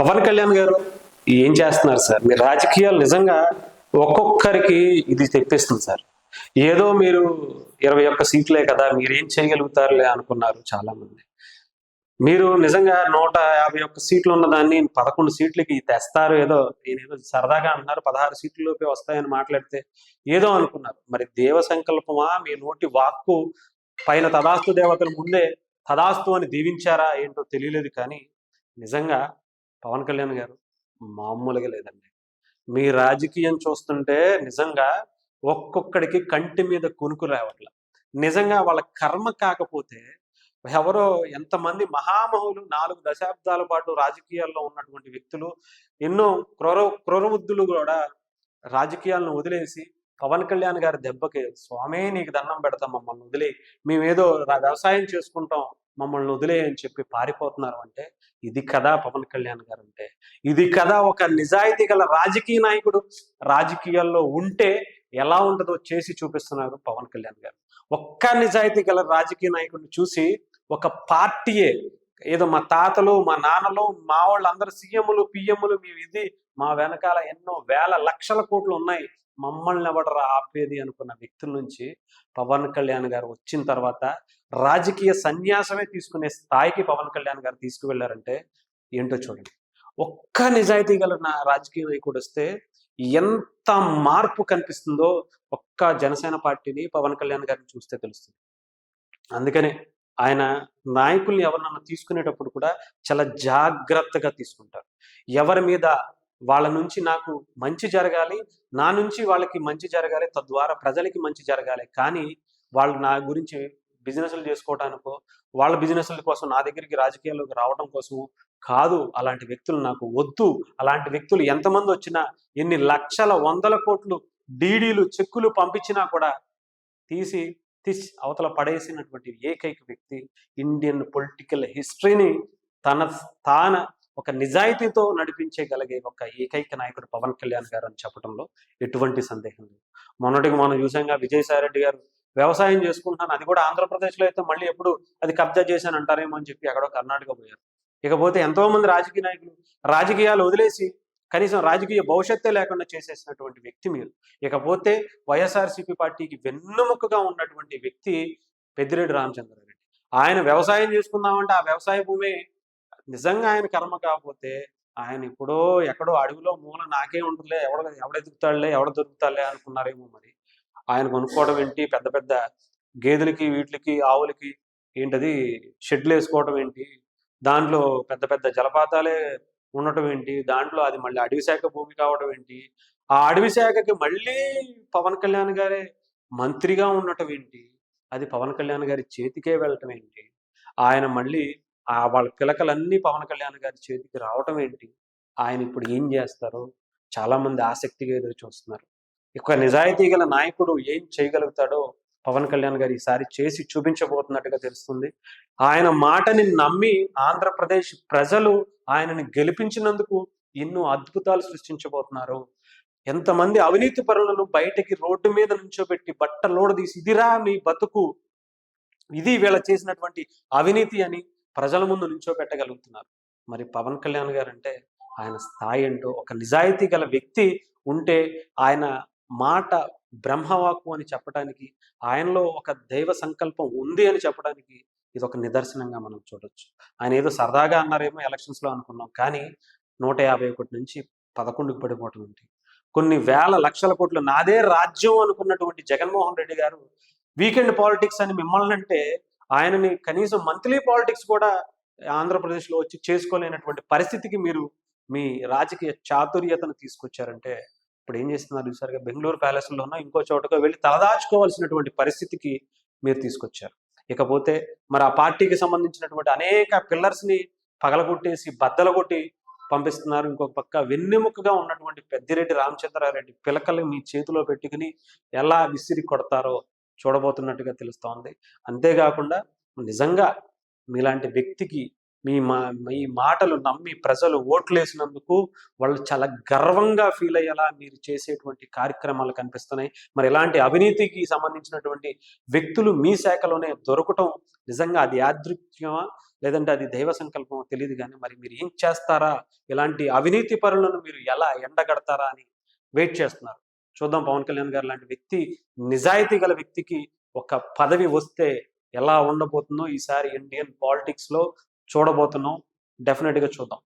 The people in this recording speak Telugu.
పవన్ కళ్యాణ్ గారు ఏం చేస్తున్నారు సార్? మీ రాజకీయాలు నిజంగా ఒక్కొక్కరికి ఇది తెప్పిస్తుంది సార్. ఏదో మీరు ఇరవై ఒక్క సీట్లే కదా మీరు ఏం చేయగలుగుతారులే అనుకున్నారు చాలా మంది మీరు నిజంగా నూట యాభై ఒక్క సీట్లు ఉన్న దాన్ని పదకొండు సీట్లకి తెస్తారు ఏదో నేనేదో సరదాగా అంటున్నారు పదహారు సీట్లలోపే వస్తాయని మాట్లాడితే ఏదో అనుకున్నారు. మరి దేవ సంకల్పమా? మీ నోటి వాక్కు పైన తదాస్తు దేవతల ముందే తదాస్తు అని దీవించారా ఏంటో తెలియలేదు కానీ నిజంగా పవన్ కళ్యాణ్ గారు మామూలుగా లేదండి. మీ రాజకీయం చూస్తుంటే నిజంగా ఒక్కొక్కడికి కంటి మీద కునుకు రావట్ల. నిజంగా వాళ్ళ కర్మ కాకపోతే ఎవరో ఎంతమంది మహామహులు నాలుగు దశాబ్దాల పాటు రాజకీయాల్లో ఉన్నటువంటి వ్యక్తులు ఎన్నో క్రూర క్రూరబుద్ధులు కూడా రాజకీయాలను వదిలేసి పవన్ కళ్యాణ్ గారి దెబ్బకి స్వామే నీకు దండం పెడతాం మమ్మల్ని వదిలే మేమేదో వ్యవసాయం చేసుకుంటాం మమ్మల్ని వదిలేయని చెప్పి పారిపోతున్నారు అంటే ఇది కదా పవన్ కళ్యాణ్ గారు అంటే ఇది కదా ఒక నిజాయితీ గల రాజకీయ నాయకుడు. రాజకీయాల్లో ఉంటే ఎలా ఉంటుందో చేసి చూపిస్తున్నారు పవన్ కళ్యాణ్ గారు. ఒక్క నిజాయితీ గల రాజకీయ నాయకుడిని చూసి ఒక పార్టీయే ఏదో మా తాతలు మా నాన్నలు మా వాళ్ళందరూ సీఎంలు పిఎంలు మేము ఇది మా వెనకాల ఎన్నో వేల లక్షల కోట్లు ఉన్నాయి. మమ్మల్ని ఎవడరా ఆపేది అనుకున్న వ్యక్తుల నుంచి పవన్ కళ్యాణ్ గారు వచ్చిన తర్వాత రాజకీయ సన్యాసమే తీసుకునే స్థాయికి పవన్ కళ్యాణ్ గారు తీసుకువెళ్ళారంటే ఏంటో చూడండి. ఒక్క నిజాయితీ గల నా రాజకీయ నాయకుడు వస్తే ఎంత మార్పు కనిపిస్తుందో ఒక్క జనసేన పార్టీని పవన్ కళ్యాణ్ గారిని చూస్తే తెలుస్తుంది. అందుకనే ఆయన నాయకుల్ని ఎవరినన్నా తీసుకునేటప్పుడు కూడా చాలా జాగ్రత్తగా తీసుకుంటారు. ఎవరి మీద వాళ్ళ నుంచి నాకు మంచి జరగాలి నా నుంచి వాళ్ళకి మంచి జరగాలి తద్వారా ప్రజలకి మంచి జరగాలి. కానీ వాళ్ళు నా గురించి బిజినెస్లు చేసుకోవడానికో వాళ్ళ బిజినెస్ల కోసం నా దగ్గరికి రాజకీయాల్లోకి రావడం కోసం కాదు అలాంటి వ్యక్తులు నాకు వద్దు. అలాంటి వ్యక్తులు ఎంతమంది వచ్చినా ఎన్ని లక్షల వందల కోట్లు డీడీలు చెక్కులు పంపించినా కూడా తీసి తీసి అవతల పడేసినటువంటి ఏకైక వ్యక్తి ఇండియన్ పొలిటికల్ హిస్టరీని తన తాన ఒక నిజాయితీతో నడిపించగలిగే ఒక ఏకైక నాయకుడు పవన్ కళ్యాణ్ గారు అని చెప్పడంలో ఎటువంటి సందేహం లేదు. మొన్నటికి మనం చూసాంగా విజయసాయిరెడ్డి గారు వ్యవసాయం చేసుకుంటున్నాను అది కూడా ఆంధ్రప్రదేశ్లో అయితే మళ్ళీ ఎప్పుడు అది కబ్జా చేశాను అంటారేమో అని చెప్పి అక్కడ కర్ణాటక పోయారు. ఇకపోతే ఎంతో మంది రాజకీయ నాయకులు రాజకీయాలు వదిలేసి కనీసం రాజకీయ భవిష్యత్తే లేకుండా చేసేసినటువంటి వ్యక్తి మీరు. ఇకపోతే వైఎస్ఆర్సీపీ పార్టీకి వెన్నుముకగా ఉన్నటువంటి వ్యక్తి పెద్దిరెడ్డి రామచంద్రారెడ్డి. ఆయన వ్యవసాయం చేసుకుందామంటే ఆ వ్యవసాయ భూమి నిజంగా ఆయన కర్మ కాకపోతే ఆయన ఎప్పుడో ఎక్కడో అడవిలో మూల నాకే ఉంటుందిలే ఎవడ ఎవడెదుగుతాడులే ఎవడ దొరుకుతాడులే అనుకున్నారేమో మరి. ఆయన కొనుక్కోవడం ఏంటి? పెద్ద పెద్ద గేదెలకి వీటికి ఆవులకి ఏంటది? షెడ్లు వేసుకోవడం ఏంటి? దాంట్లో పెద్ద పెద్ద జలపాతాలే ఉండటం ఏంటి? దాంట్లో అది మళ్ళీ అడవి శాఖ భూమి కావడం ఏంటి? ఆ అడవి శాఖకి మళ్ళీ పవన్ కళ్యాణ్ గారే మంత్రిగా ఉండటం ఏంటి? అది పవన్ కళ్యాణ్ గారి చేతికే వెళ్ళటం ఏంటి? ఆయన మళ్ళీ ఆ వాళ్ళ పిలకలన్నీ పవన్ కళ్యాణ్ గారి చేతికి రావటం ఏంటి? ఆయన ఇప్పుడు ఏం చేస్తారో? చాలా మంది ఆసక్తిగా ఎదురు చూస్తున్నారు. ఇక నిజాయితీ గల నాయకుడు ఏం చేయగలుగుతాడో పవన్ కళ్యాణ్ గారు ఈసారి చేసి చూపించబోతున్నట్టుగా తెలుస్తుంది. ఆయన మాటని నమ్మి ఆంధ్రప్రదేశ్ ప్రజలు ఆయనని గెలిపించినందుకు ఎన్నో అద్భుతాలు సృష్టించబోతున్నారు. ఎంతమంది అవినీతి పరులను బయటకి రోడ్డు మీద నుంచోబెట్టి బట్ట లోడ తీసి ఇదిరా మీ బతుకు ఇది వీళ్ళ చేసినటువంటి అవినీతి అని ప్రజల ముందు నుంచోబెట్టగలుగుతున్నారు. మరి పవన్ కళ్యాణ్ గారు అంటే ఆయన స్థాయి ఏంటో ఒక నిజాయితీ గల వ్యక్తి ఉంటే ఆయన మాట బ్రహ్మవాకు అని చెప్పడానికి ఆయనలో ఒక దైవ సంకల్పం ఉంది అని చెప్పడానికి ఇది ఒక నిదర్శనంగా మనం చూడొచ్చు. ఆయన ఏదో సరదాగా అన్నారేమో ఎలక్షన్స్లో అనుకున్నాం. కానీ నూట యాభై ఒకటి నుంచి పదకొండుకు పడిపోవటం ఏంటి? కొన్ని వేల లక్షల కోట్లు నాదే రాజ్యం అనుకున్నటువంటి జగన్మోహన్ రెడ్డి గారు వీకెండ్ పాలిటిక్స్ అని మిమ్మల్ని అంటే ఆయనని కనీసం మంత్లీ పాలిటిక్స్ కూడా ఆంధ్రప్రదేశ్లో వచ్చి చేసుకోలేనటువంటి పరిస్థితికి మీరు మీ రాజకీయ చాతుర్యతను తీసుకొచ్చారంటే ఇప్పుడు ఏం చేస్తున్నారు చూసారుగా? బెంగళూరు ప్యాలెస్లోనో ఇంకో చోటకో వెళ్ళి తలదాచుకోవాల్సినటువంటి పరిస్థితికి మీరు తీసుకొచ్చారు. ఇకపోతే మరి ఆ పార్టీకి సంబంధించినటువంటి అనేక పిల్లర్స్ని పగలగొట్టేసి బద్దలు కొట్టి పంపిస్తున్నారు. ఇంకొక పక్క వెన్నెముకగా ఉన్నటువంటి పెద్దిరెడ్డి రామచంద్రారెడ్డి పిలకలు మీ చేతిలో పెట్టుకుని ఎలా విసిరి కొడతారో చూడబోతున్నట్టుగా తెలుస్తోంది. అంతేకాకుండా నిజంగా మీలాంటి వ్యక్తికి మీ మా మీ మాటలు నమ్మి ప్రజలు ఓట్లు వేసినందుకు వాళ్ళు చాలా గర్వంగా ఫీల్ అయ్యేలా మీరు చేసేటువంటి కార్యక్రమాలు కనిపిస్తున్నాయి. మరి ఇలాంటి అవినీతికి సంబంధించినటువంటి వ్యక్తులు మీ శాఖలోనే దొరకటం నిజంగా అది యాదృత్యమా లేదంటే అది దైవ సంకల్పమో? తెలియదు కానీ మరి మీరు ఏం చేస్తారా? ఇలాంటి అవినీతి పరులను మీరు ఎలా ఎండగడతారా అని వెయిట్ చేస్తున్నారు. చూద్దాం పవన్ కళ్యాణ్ గారు లాంటి వ్యక్తి నిజాయితీ గల వ్యక్తికి ఒక పదవి వస్తే ఎలా ఉండబోతుందో ఈసారి ఇండియన్ పాలిటిక్స్లో చూడబోతున్నాం. డెఫినెట్గా చూద్దాం.